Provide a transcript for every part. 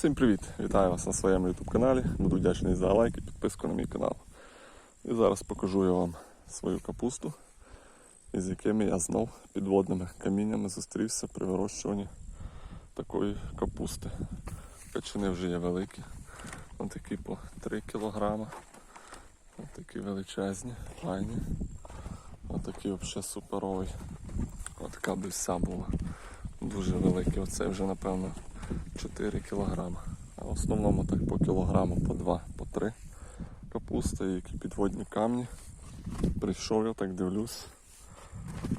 Всім привіт! Вітаю вас на своєму YouTube каналі. Буду вдячний за лайк і підписку на мій канал. І зараз покажу я вам свою капусту, із якими я знов підводними каміннями зустрівся при вирощуванні такої капусти. Качани вже є великі. Ось такі по 3 кг. Ось такі величезні, файні. Ось такий взагалі суперовий. Ось така бельса була. Дуже великий. Оце вже напевно 4 кг. А в основному так по кілограму, по 2, по 3 капуста і підводні камні. Прийшов я так дивлюсь.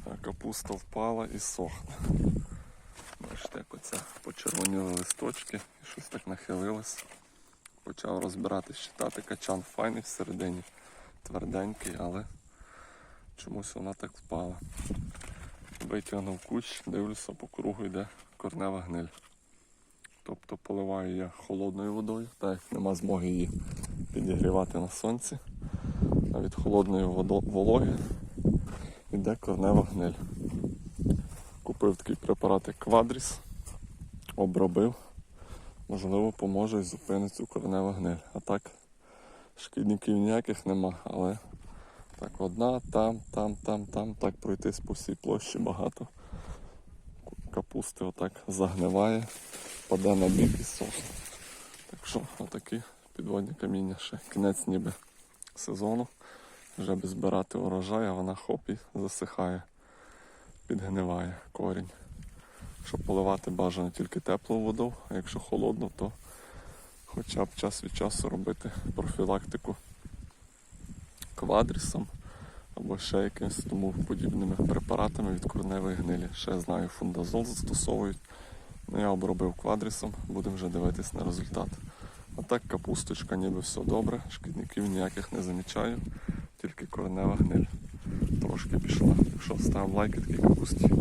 А капуста впала і сохне. Бачите, як оце почервоніли листочки і щось так нахилилось. Почав розбирати, щитати качан файний всередині, тверденький, але чомусь вона так впала. Витягнув кущ, дивлюся, по кругу йде корнева гниль. Тобто поливаю я холодною водою, так як нема змоги її підігрівати на сонці. А від холодної вологи йде корнева гниль. Купив такий препарат як квадріс, обробив. Можливо, поможе і зупинить цю корневу гниль. А так шкідників ніяких нема, але так одна, там, там, там, там, так пройтись по всій площі багато. Капусти отак загниває, паде на бік і сохне. Так що отакі підводні каміння ще кінець ніби сезону. Вже би збирати урожай, а вона хоп і засихає, підгниває корінь. Щоб поливати бажано тільки теплою водою, а якщо холодно, то хоча б час від часу робити профілактику квадрісом або ще якимось тому подібними препаратами від корневої гнилі. Ще знаю, фундазол застосовують. Ну, я обробив квадрісом, будемо вже дивитись на результат. А так капусточка ніби все добре, шкідників ніяких не замічаю, тільки коренева гниль. Трошки пішла. Якщо що ставимо лайки такій капусті.